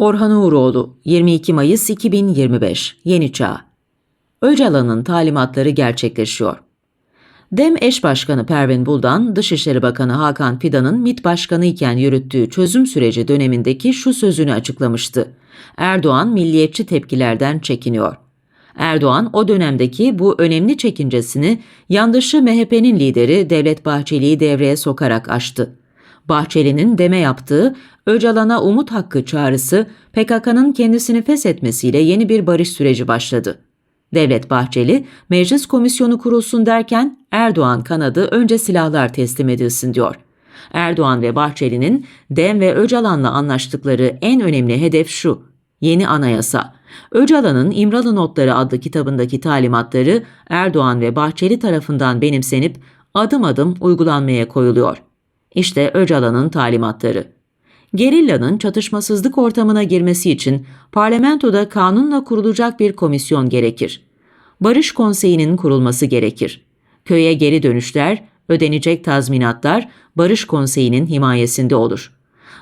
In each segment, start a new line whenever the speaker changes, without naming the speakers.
Orhan Uğuroğlu 22 Mayıs 2025 Yeni Çağ Öcalan'ın talimatları gerçekleşiyor. DEM eş başkanı Pervin Buldan, Dışişleri Bakanı Hakan Fidan'ın MİT Başkanı iken yürüttüğü çözüm süreci dönemindeki şu sözünü açıklamıştı. Erdoğan milliyetçi tepkilerden çekiniyor. Erdoğan o dönemdeki bu önemli çekincesini yandaşı MHP'nin lideri Devlet Bahçeli'yi devreye sokarak aştı. Bahçeli'nin deme yaptığı Öcalan'a umut hakkı çağrısı PKK'nın kendisini feshetmesiyle yeni bir barış süreci başladı. Devlet Bahçeli, meclis komisyonu kurulsun derken Erdoğan kanadı önce silahlar teslim edilsin diyor. Erdoğan ve Bahçeli'nin Dem ve Öcalan'la anlaştıkları en önemli hedef şu, yeni anayasa. Öcalan'ın İmralı Notları adlı kitabındaki talimatları Erdoğan ve Bahçeli tarafından benimsenip adım adım uygulanmaya koyuluyor. İşte Öcalan'ın talimatları. Gerillanın çatışmasızlık ortamına girmesi için parlamentoda kanunla kurulacak bir komisyon gerekir. Barış Konseyi'nin kurulması gerekir. Köye geri dönüşler, ödenecek tazminatlar Barış Konseyi'nin himayesinde olur.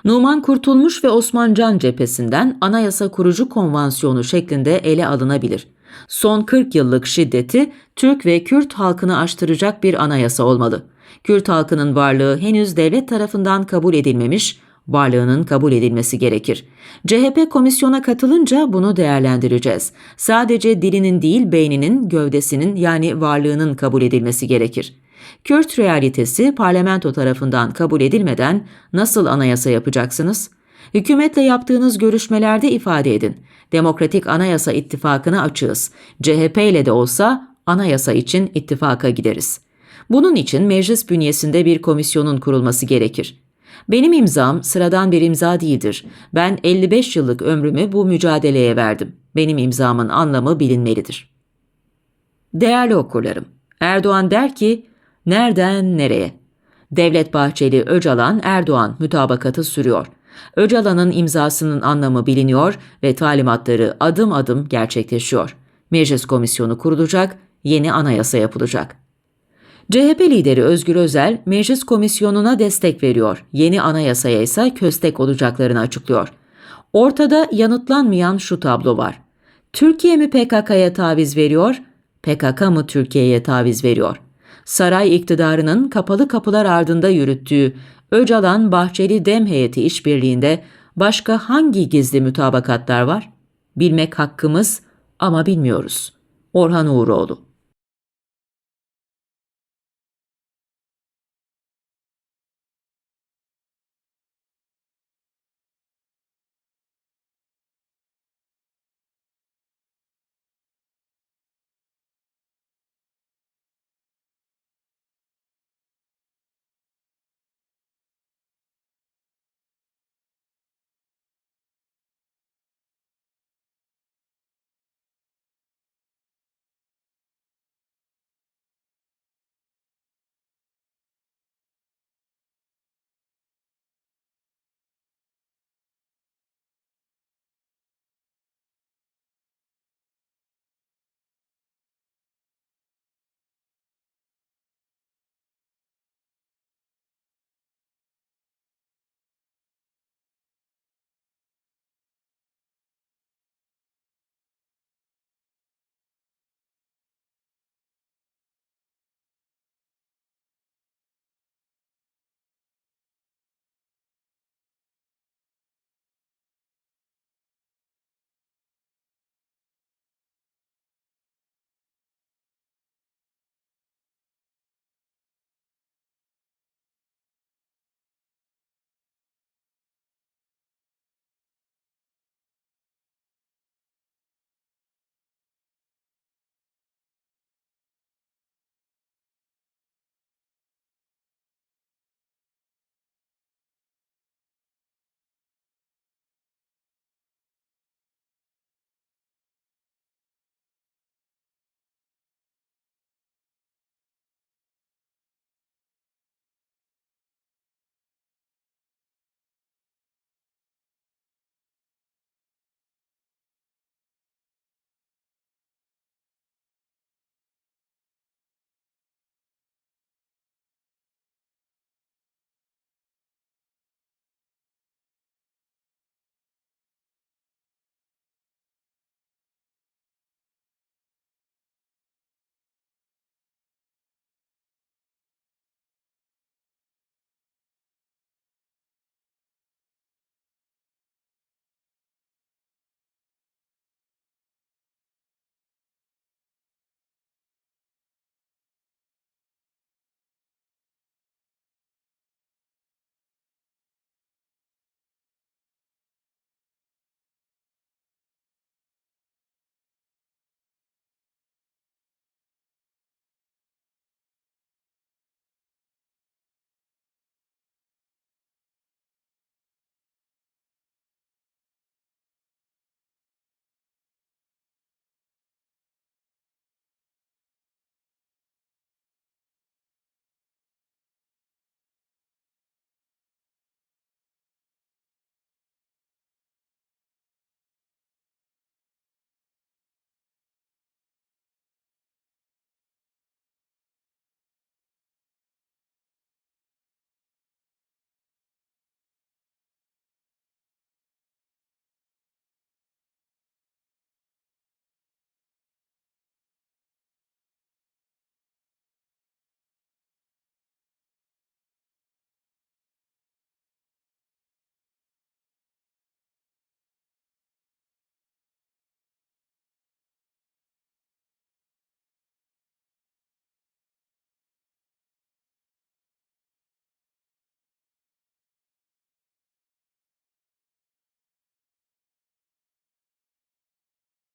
Numan Kurtulmuş ve Osman Can cephesinden anayasa kurucu konvansiyonu şeklinde ele alınabilir. Son 40 yıllık şiddeti Türk ve Kürt halkını aştıracak bir anayasa olmalı. Kürt halkının varlığı henüz devlet tarafından kabul edilmemiş, varlığının kabul edilmesi gerekir. CHP komisyona katılınca bunu değerlendireceğiz. Sadece dilinin değil beyninin, gövdesinin yani varlığının kabul edilmesi gerekir. Kürt realitesi parlamento tarafından kabul edilmeden nasıl anayasa yapacaksınız? Hükümetle yaptığınız görüşmelerde ifade edin. Demokratik Anayasa İttifakı'na açığız. CHP ile de olsa anayasa için ittifaka gideriz. Bunun için meclis bünyesinde bir komisyonun kurulması gerekir. Benim imzam sıradan bir imza değildir. Ben 55 yıllık ömrümü bu mücadeleye verdim. Benim imzamın anlamı bilinmelidir. Değerli okurlarım, Erdoğan der ki, nereden nereye? Devlet Bahçeli, Öcalan, Erdoğan mütabakatı sürüyor. Öcalan'ın imzasının anlamı biliniyor ve talimatları adım adım gerçekleşiyor. Meclis komisyonu kurulacak, yeni anayasa yapılacak. CHP lideri Özgür Özel, meclis komisyonuna destek veriyor. Yeni anayasaya ise köstek olacaklarını açıklıyor. Ortada yanıtlanmayan şu tablo var. Türkiye mi PKK'ya taviz veriyor, PKK mı Türkiye'ye taviz veriyor? Saray iktidarının kapalı kapılar ardında yürüttüğü Öcalan Bahçeli Dem heyeti işbirliğinde başka hangi gizli mütabakatlar var? Bilmek hakkımız ama bilmiyoruz. Orhan Uğuroğlu